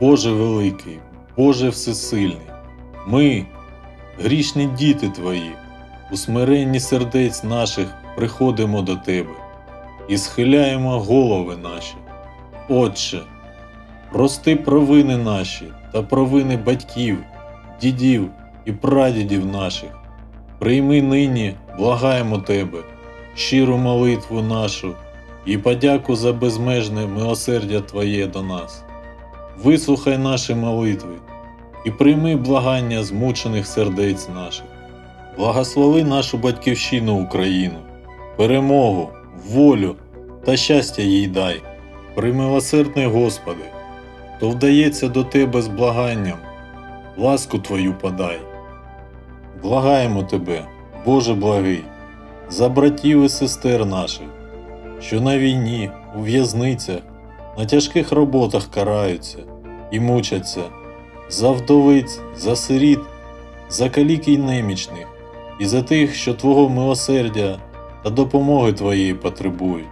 Боже великий, Боже всесильний, ми, грішні діти Твої, у смиренні сердець наших приходимо до Тебе і схиляємо голови наші. Отче, прости провини наші та провини батьків, дідів і прадідів наших. Прийми нині, благаємо Тебе, щиру молитву нашу і подяку за безмежне милосердя Твоє до нас. Вислухай наші молитви і прийми благання змучених сердець наших. Благослови нашу батьківщину Україну, перемогу, волю та щастя їй дай. Примилосердний Господи, хто вдається до Тебе з благанням, ласку Твою подай. Благаємо Тебе, Боже благий, за братів і сестер наших, що на війні, у в'язницях, на тяжких роботах караються і мучаться, за вдовиць, за сиріт, за калік і немічних, і за тих, що Твого милосердя та допомоги Твоєї потребують.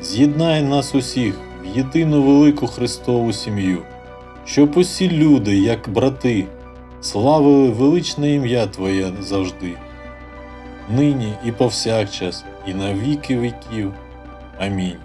З'єднай нас усіх в єдину велику Христову сім'ю, щоб усі люди, як брати, славили величне ім'я Твоє завжди, нині і повсякчас, і на віки віків. Амінь.